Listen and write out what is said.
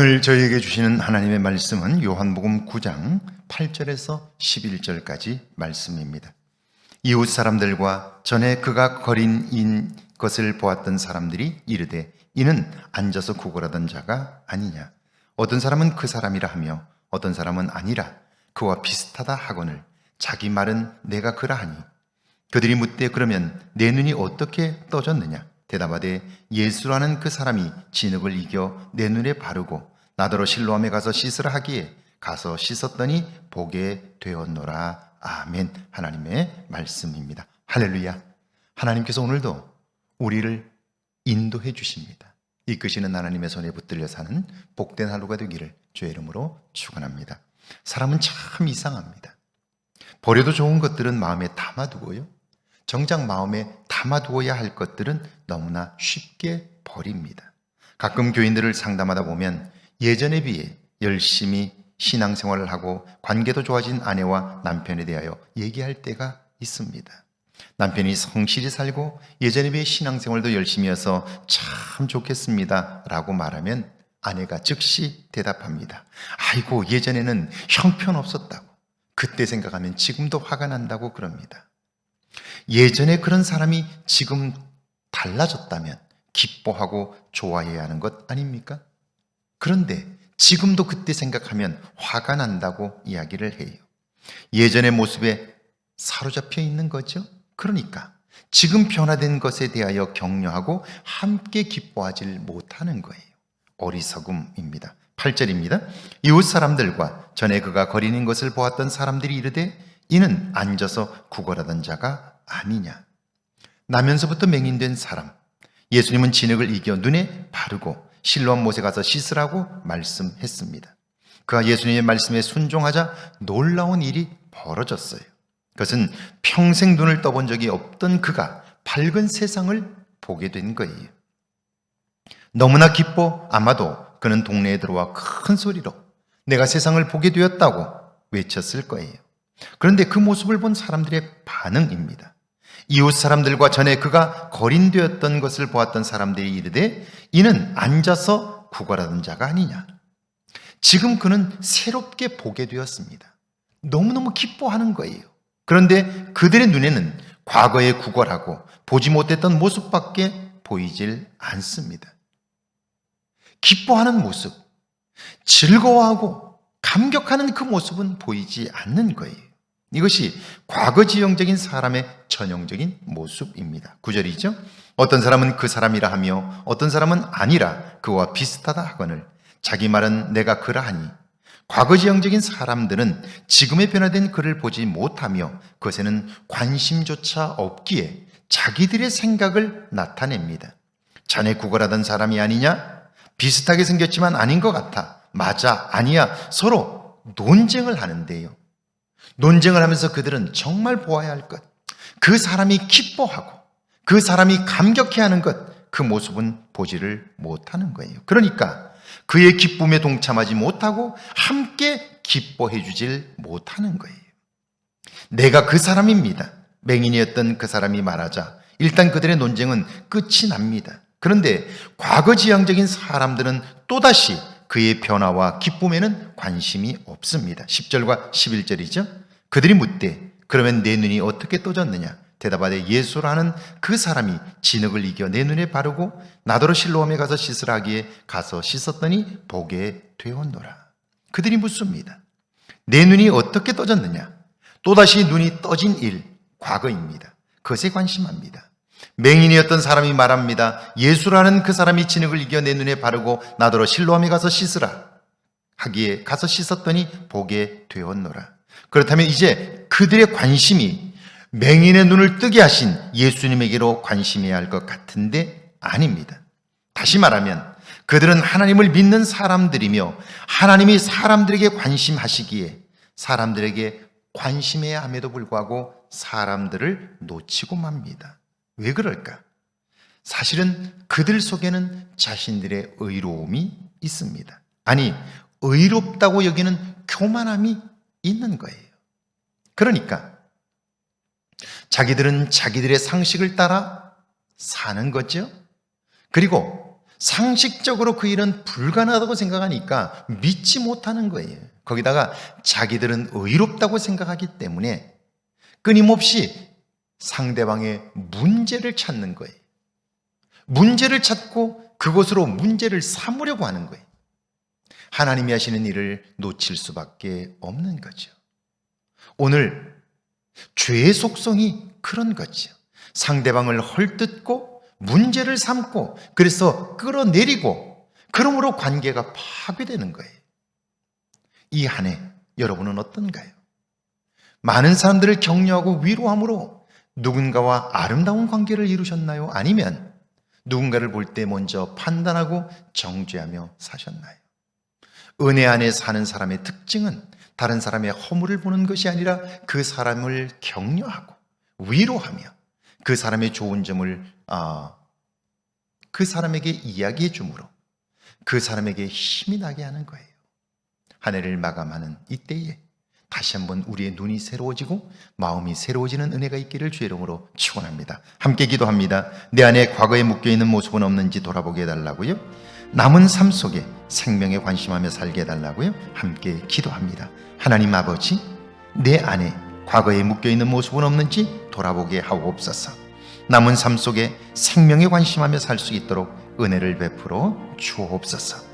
오늘 저희에게 주시는 하나님의 말씀은 요한복음 9장 8절에서 11절까지 말씀입니다. 이웃 사람들과 전에 그가 거린인 것을 보았던 사람들이 이르되 이는 앉아서 구걸하던 자가 아니냐. 어떤 사람은 그 사람이라 하며 어떤 사람은 아니라 그와 비슷하다 하거늘 자기 말은 내가 그라 하니 그들이 묻되 그러면 내 눈이 어떻게 떠졌느냐 대답하되 예수라는 그 사람이 진흙을 이겨 내 눈에 바르고 나더러 실로암에 가서 씻으라 하기에 가서 씻었더니 보게 되었노라. 아멘. 하나님의 말씀입니다. 할렐루야. 하나님께서 오늘도 우리를 인도해 주십니다. 이끄시는 하나님의 손에 붙들려 사는 복된 하루가 되기를 주의 이름으로 축원합니다. 사람은 참 이상합니다. 버려도 좋은 것들은 마음에 담아두고요. 정작 마음에 담아두어야 할 것들은 너무나 쉽게 버립니다. 가끔 교인들을 상담하다 보면 예전에 비해 열심히 신앙생활을 하고 관계도 좋아진 아내와 남편에 대하여 얘기할 때가 있습니다. 남편이 성실히 살고 예전에 비해 신앙생활도 열심히 해서 참 좋겠습니다. 라고 말하면 아내가 즉시 대답합니다. 아이고, 예전에는 형편 없었다고. 그때 생각하면 지금도 화가 난다고 그럽니다. 예전에 그런 사람이 지금 달라졌다면 기뻐하고 좋아해야 하는 것 아닙니까? 그런데 지금도 그때 생각하면 화가 난다고 이야기를 해요. 예전의 모습에 사로잡혀 있는 거죠. 그러니까 지금 변화된 것에 대하여 격려하고 함께 기뻐하지 못하는 거예요. 어리석음입니다. 8절입니다. 이웃 사람들과 전에 그가 거리는 것을 보았던 사람들이 이르되 이는 앉아서 구걸하던 자가 아니냐. 나면서부터 맹인된 사람. 예수님은 진흙을 이겨 눈에 바르고 실로암 못에 가서 씻으라고 말씀했습니다. 그가 예수님의 말씀에 순종하자 놀라운 일이 벌어졌어요. 그것은 평생 눈을 떠본 적이 없던 그가 밝은 세상을 보게 된 거예요. 너무나 기뻐 아마도 그는 동네에 들어와 큰 소리로 내가 세상을 보게 되었다고 외쳤을 거예요. 그런데 그 모습을 본 사람들의 반응입니다. 이웃 사람들과 전에 그가 거린되었던 것을 보았던 사람들이 이르되 이는 앉아서 구걸하던 자가 아니냐. 지금 그는 새롭게 보게 되었습니다. 너무너무 기뻐하는 거예요. 그런데 그들의 눈에는 과거에 구걸하고 보지 못했던 모습밖에 보이질 않습니다. 기뻐하는 모습, 즐거워하고 감격하는 그 모습은 보이지 않는 거예요. 이것이 과거 지형적인 사람의 전형적인 모습입니다. 구절이죠. 어떤 사람은 그 사람이라 하며 어떤 사람은 아니라 그와 비슷하다 하거늘 자기 말은 내가 그러하니 과거 지형적인 사람들은 지금의 변화된 그를 보지 못하며 그것에는 관심조차 없기에 자기들의 생각을 나타냅니다. 자네 구걸하던 사람이 아니냐? 비슷하게 생겼지만 아닌 것 같아. 맞아, 아니야. 서로 논쟁을 하는데요. 논쟁을 하면서 그들은 정말 보아야 할 것, 그 사람이 기뻐하고 그 사람이 감격해 하는 것, 그 모습은 보지를 못하는 거예요. 그러니까 그의 기쁨에 동참하지 못하고 함께 기뻐해 주질 못하는 거예요. 내가 그 사람입니다. 맹인이었던 그 사람이 말하자 일단 그들의 논쟁은 끝이 납니다. 그런데 과거 지향적인 사람들은 또다시 그의 변화와 기쁨에는 관심이 없습니다. 10절과 11절이죠. 그들이 묻되 그러면 내 눈이 어떻게 떠졌느냐? 대답하되 예수라는 그 사람이 진흙을 이겨 내 눈에 바르고 나더러 실로암에 가서 씻으라 하기에 가서 씻었더니 보게 되었노라. 그들이 묻습니다. 내 눈이 어떻게 떠졌느냐? 또다시 눈이 떠진 일, 과거입니다. 그것에 관심합니다. 맹인이었던 사람이 말합니다. 예수라는 그 사람이 진흙을 이겨 내 눈에 바르고 나더러 실로암에 가서 씻으라. 하기에 가서 씻었더니 보게 되었노라. 그렇다면 이제 그들의 관심이 맹인의 눈을 뜨게 하신 예수님에게로 관심해야 할 것 같은데 아닙니다. 다시 말하면 그들은 하나님을 믿는 사람들이며 하나님이 사람들에게 관심하시기에 사람들에게 관심해야 함에도 불구하고 사람들을 놓치고 맙니다. 왜 그럴까? 사실은 그들 속에는 자신들의 의로움이 있습니다. 아니, 의롭다고 여기는 교만함이 있는 거예요. 그러니까 자기들은 자기들의 상식을 따라 사는 거죠. 그리고 상식적으로 그 일은 불가능하다고 생각하니까 믿지 못하는 거예요. 거기다가 자기들은 의롭다고 생각하기 때문에 끊임없이 상대방의 문제를 찾는 거예요. 문제를 찾고 그것으로 문제를 삼으려고 하는 거예요. 하나님이 하시는 일을 놓칠 수밖에 없는 거죠. 오늘 죄의 속성이 그런 거죠. 상대방을 헐뜯고 문제를 삼고 그래서 끌어내리고 그러므로 관계가 파괴되는 거예요. 이 한 해 여러분은 어떤가요? 많은 사람들을 격려하고 위로함으로 누군가와 아름다운 관계를 이루셨나요? 아니면 누군가를 볼 때 먼저 판단하고 정죄하며 사셨나요? 은혜 안에 사는 사람의 특징은 다른 사람의 허물을 보는 것이 아니라 그 사람을 격려하고 위로하며 그 사람의 좋은 점을 아, 그 사람에게 이야기해 주므로 그 사람에게 힘이 나게 하는 거예요. 한 해를 마감하는 이때에 다시 한번 우리의 눈이 새로워지고 마음이 새로워지는 은혜가 있기를 주의 이름으로 축원합니다. 함께 기도합니다. 내 안에 과거에 묶여 있는 모습은 없는지 돌아보게 해달라고요. 남은 삶 속에 생명에 관심하며 살게 해달라고요. 함께 기도합니다. 하나님 아버지, 내 안에 과거에 묶여 있는 모습은 없는지 돌아보게 하옵소서. 남은 삶 속에 생명에 관심하며 살 수 있도록 은혜를 베풀어 주옵소서.